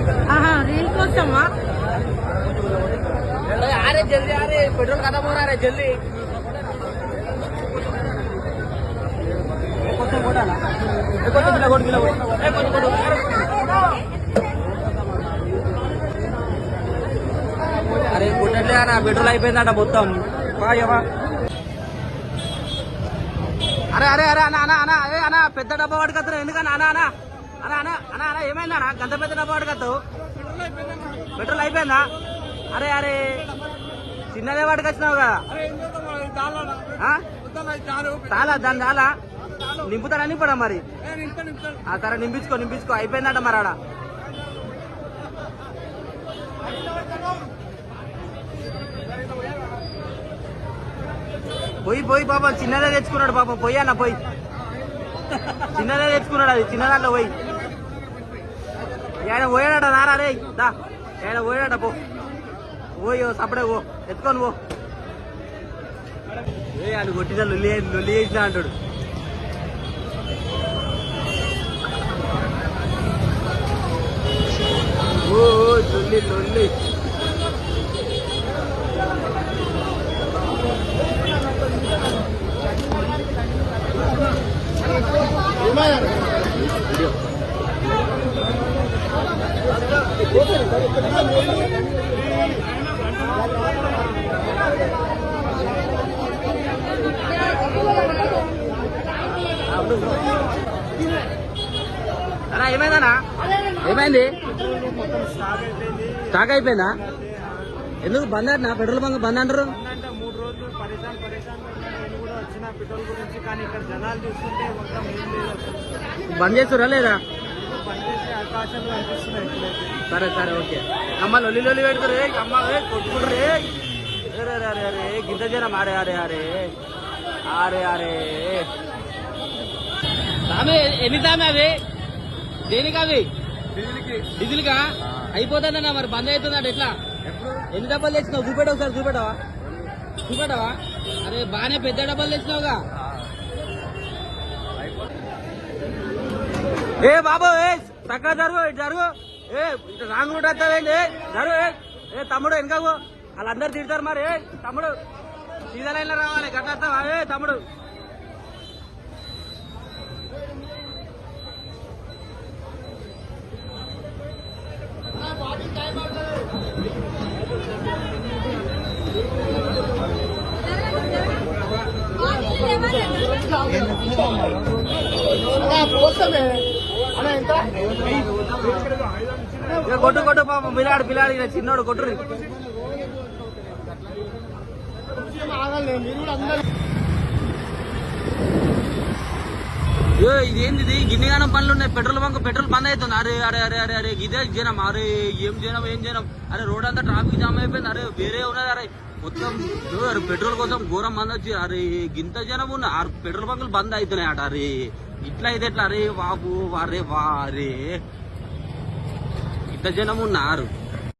Reel कोसमा आ रहे ఆరే आ रहे petrol खत्म हो रहा है అరే కొట్టట్లే అన్న పెట్రోల్ అయిపోయిందట మొత్తం. బాగా అరే అరే అరే అన్న అన్న అన్న అరే అన్న పెద్ద డబ్బా పట్టుకొస్తారు ఎందుకన్నా అన్న అన్న? అన్న అన్న అన్న అన్న ఏమైందన్నా గంత పెద్ద డబ్బా పట్టుకొస్తావు పెట్రోల్ అయిపోయిందా? అరే అరే చిన్నదే పట్టుకొచ్చినావు కదా. చాలా దాని చాలా నింపుతాడా నింపడా మరి? ఆ సరే నింపించుకో నింపించుకో. అయిపోయిందట మరి ఆడ. పోయి పోయి పాపం చిన్నదే తెచ్చుకున్నాడు పాపం. పోయి అన్న పోయి. చిన్నదే తెచ్చుకున్నాడు అది. చిన్నదాంట్లో పోయి. ఆయన పోయాడట? నారా రే దా. ఆయన పోయాడట? పో. పోయి సపడే పో. ఎత్తుకొని పో. ఏ అది కొట్టిన లొల్లి లొల్లి చేసిన అంటాడు. ఓ ఓ, లొల్లి లొల్లి. అన్నా ఏమైందన్నా? ఏమైంది? స్టాక్ అయిపోయిందా? ఎందుకు బంద్ అంటున్నా? పెట్రోల్ బంక్ బంద్ అంటారు బంద్ చేస్తురా లేదా? అవకాశాలు సరే సరే ఓకే. అమ్మ లొల్లి లొల్లి పెడతారు. అమ్మ కొట్టుకుంటారు అరే అరే అరే గింత జనం. అరే అరే అరే అరే అరే. ఆమె ఎన్ని తామే అవి? దేనికి అవి? డీజిల్ కా అయిపోతుందన్నా మరి బంద్ అవుతుందంట ఎట్లా? ఎన్ని డబ్బాలు తెచ్చినావు? చూపెట్టావు ఒకసారి చూపెట్టావా? చూపెట్టావా? అరే బాగానే పెద్ద డబ్బాలు తెచ్చినావుగా. ఏ బాబు ఏ చక్కగా జరుగు ఇటు జరుగు. ఏ ఇటు రాంగ్ రూట్ వస్తావేంటి ఏ, జరుగు ఏ ఏ తమ్ముడు వెనకకు వాళ్ళందరూ తిడతారు మరి ఏ తమ్ముడు. సీదా లైన్లో రావాలి గట్ల వస్తావా? ఏ తమ్ముడు. ఏ కొట్టు కొట్టు పాప. పిల్లాడు పిల్లాడు చిన్నోడు కొట్టురు ఇది ఇదేంది ఇది గిన్నెగానం పనులు ఉన్నాయి. పెట్రోల్ బంక్ పెట్రోల్ బంద్ అవుతుంది. అరే అరే అరే అరే అరే ఇదే జనం. అరే ఏం జనం ఏం జనం? అరే రోడ్ అంతా ట్రాఫిక్ జామ్ అయిపోయింది. అరే వేరే ఉన్నది. అరే మొత్తం పెట్రోల్ కోసం ఘోరం బంద్ వచ్చి అరే గింత జనం ఉన్న. పెట్రోల్ బంకులు బంద్ అవుతున్నాయి అట అరే. ఇట్లా అయితే ఎట్లా? అరే బాబు అరే వా అరే. ఇంత జనం ఉన్నారు.